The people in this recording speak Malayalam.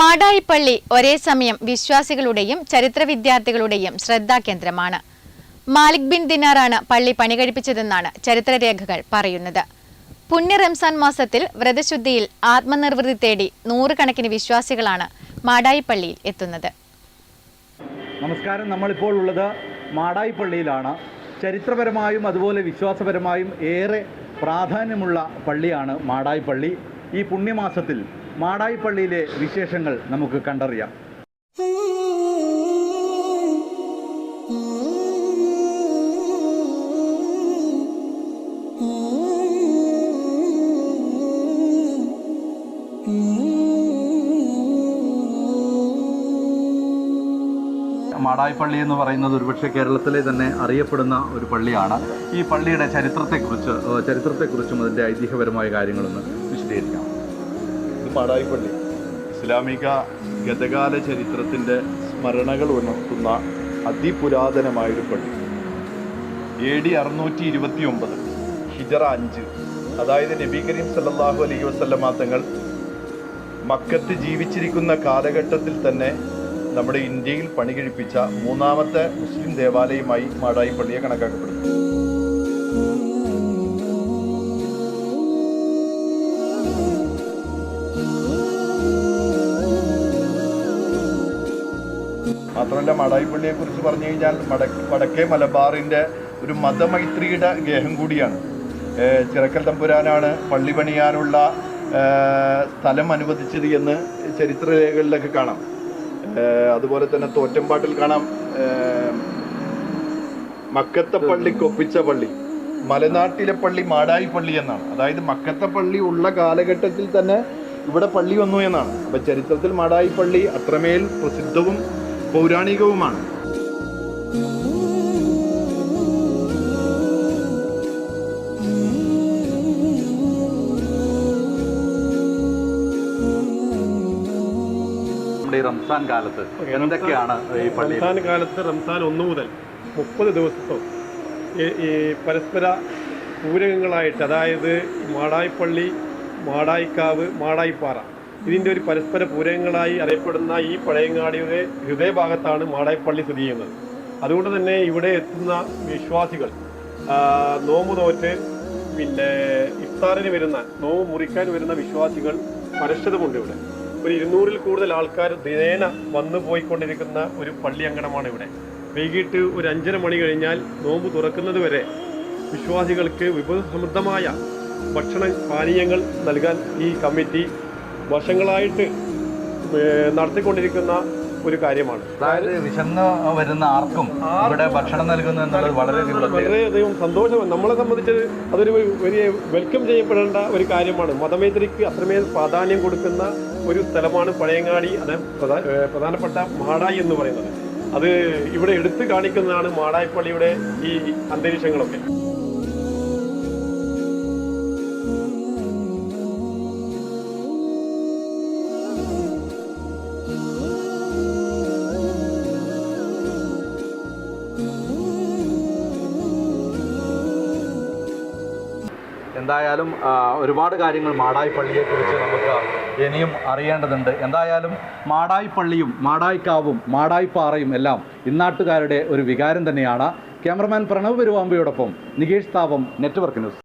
മാടായിപ്പള്ളി ഒരേ സമയം വിശ്വാസികളുടെയും ചരിത്ര വിദ്യാർത്ഥികളുടെയും ശ്രദ്ധാകേന്ദ്രമാണ് മാലിക് ബിൻ ദിനാറാണ് പള്ളി പണി പണികഴിപ്പിച്ചതെന്നാണ് ചരിത്രരേഖകൾ പറയുന്നത്. പുണ്യ റംസാൻ മാസത്തിൽ വ്രതശുദ്ധിയിൽ ആത്മനിർവൃതി തേടി നൂറുകണക്കിന് വിശ്വാസികളാണ് മാടായിപ്പള്ളിയിൽ എത്തുന്നത്. നമസ്കാരം. നമ്മളിപ്പോൾ ഉള്ളത് മാടായിപ്പള്ളിയിലാണ്. ചരിത്രപരമായും അതുപോലെ വിശ്വാസപരമായും ഏറെ പ്രാധാന്യമുള്ള പള്ളിയാണ് മാടായിപ്പള്ളി. ഈ പുണ്യമാസത്തിൽ മാടായിപ്പള്ളിയിലെ വിശേഷങ്ങൾ നമുക്ക് കണ്ടറിയാം. മാടായിപ്പള്ളി എന്ന് പറയുന്നത് ഒരുപക്ഷെ കേരളത്തിലെ തന്നെ അറിയപ്പെടുന്ന ഒരു പള്ളിയാണ്. ഈ പള്ളിയുടെ ചരിത്രത്തെക്കുറിച്ച് ചരിത്രത്തെക്കുറിച്ചും അതിന്റെ ഐതിഹ്യപരമായ കാര്യങ്ങളൊന്ന് ഇത് പാടായിപ്പള്ളി. ഇസ്ലാമിക ഗതകാല ചരിത്രത്തിന്റെ സ്മരണകൾ ഉണർത്തുന്ന അതിപുരാതനമായൊരു പള്ളി. എ ഡി അറുന്നൂറ്റി ഇരുപത്തി ഒമ്പത് ഹിജറ അഞ്ച്. അതായത് നബി കരീം സല്ലാഹു അലൈഹി വസ്ലമാ തങ്ങൾ മക്കത്ത് ജീവിച്ചിരിക്കുന്ന കാലഘട്ടത്തിൽ തന്നെ നമ്മുടെ ഇന്ത്യയിൽ പണികഴിപ്പിച്ച മൂന്നാമത്തെ മുസ്ലിം ദേവാലയമായി മാടായി പള്ളിയെ കണക്കാക്കപ്പെടുന്നു. മാത്രമല്ല മാടായിപ്പള്ളിയെ കുറിച്ച് പറഞ്ഞു കഴിഞ്ഞാൽ മട വടക്കേ മലബാറിന്റെ ഒരു മതമൈത്രിയുടെ ഗേഹം കൂടിയാണ്. ചിറക്കൽ തമ്പുരാനാണ് പള്ളി പണിയാനുള്ള സ്ഥലം അനുവദിച്ചത് എന്ന് ചരിത്രരേഖകളിലൊക്കെ കാണാം. അതുപോലെ തന്നെ തോറ്റമ്പാട്ടിൽ കാണാം മക്കത്തെ പള്ളി കൊപ്പിച്ച പള്ളി. മലനാട്ടിലെ പള്ളി മാടായി പള്ളി എന്നാണ്. അതായത് മക്കത്തെ പള്ളി ഉള്ള കാലഘട്ടത്തിൽ തന്നെ ഇവിടെ പള്ളി വന്നു എന്നാണ്. അപ്പൊ ചരിത്രത്തിൽ മാടായി പള്ളി അത്രമേൽ പ്രസിദ്ധവും പൗരാണികവുമാണ്. നമ്മുടെ ഈ റംസാൻ കാലത്ത് എന്തൊക്കെയാണ് ഈ പള്ളി റംസാൻ കാലത്ത് റംസാൻ ഒന്ന് മുതൽ മുപ്പത് ദിവസത്തോ ഈ ഈ പരസ്പര പൂരകങ്ങളായിട്ട് അതായത് മാടായിപ്പള്ളി മാടായിക്കാവ് മാടായിപ്പാറ. ഇതിന്റെ ഒരു പരസ്പര പൂരകങ്ങളായി അറിയപ്പെടുന്ന ഈ പഴയങ്ങാടിയുടെ ഹൃദയഭാഗത്താണ് മാടായിപ്പള്ളി സ്ഥിതി ചെയ്യുന്നത്. അതുകൊണ്ട് തന്നെ ഇവിടെ എത്തുന്ന വിശ്വാസികൾ നോമ്പ് തോറ്റ് പിന്നെ ഇഫ്താറിന് വരുന്ന നോമ്പ് മുറിക്കാൻ വരുന്ന വിശ്വാസികൾ പരക്ഷതമുണ്ട് ഇവിടെ. ഒരു ഇരുന്നൂറിൽ കൂടുതൽ ആൾക്കാർ ദിനേന വന്നു പോയിക്കൊണ്ടിരിക്കുന്ന ഒരു പള്ളി അങ്കണമാണ് ഇവിടെ. വൈകിട്ട് ഒരു അഞ്ചര മണി കഴിഞ്ഞാൽ നോമ്പ് തുറക്കുന്നത് വരെ വിശ്വാസികൾക്ക് വിഭവസമൃദ്ധമായ ഭക്ഷണ പാനീയങ്ങൾ നൽകാൻ ഈ കമ്മിറ്റി വർഷങ്ങളായിട്ട് നടത്തിക്കൊണ്ടിരിക്കുന്ന ഒരു കാര്യമാണ്. അതായത് വിശന്ന് വരുന്ന ആർക്കും ഇവിടെ ഭക്ഷണം നൽകുന്നു എന്നുള്ളത് വളരെ വളരെയധികം സന്തോഷമാണ്. നമ്മളെ സംബന്ധിച്ച് അതൊരു വലിയ വെൽക്കം ചെയ്യപ്പെടേണ്ട ഒരു കാര്യമാണ്. മതമേത്രിക്ക് അത്രമേൽ പ്രാധാന്യം കൊടുക്കുന്ന ഒരു സ്ഥലമാണ് പഴയങ്ങാടി അത് പ്രധാ- പ്രധാനപ്പെട്ട മാടായി എന്ന് പറയുന്നത്. അത് ഇവിടെ എടുത്തു കാണിക്കുന്നതാണ് മാടായിപ്പള്ളിയുടെ ഈ അന്തരീക്ഷങ്ങളൊക്കെ. എന്തായാലും ഒരുപാട് കാര്യങ്ങൾ മാടായി പള്ളിയെക്കുറിച്ച് നമുക്ക് ഇനിയും അറിയേണ്ടതുണ്ട്. എന്തായാലും മാടായി പള്ളിയും മാടായിക്കാവും മാടായിപ്പാറയും എല്ലാം ഇന്നാട്ടുകാരുടെ ഒരു വികാരം തന്നെയാണ്. ക്യാമറമാൻ പ്രണവ് പെരുവാമ്പയോടൊപ്പം നികേഷ് താപം നെറ്റ്വർക്ക് ന്യൂസ്.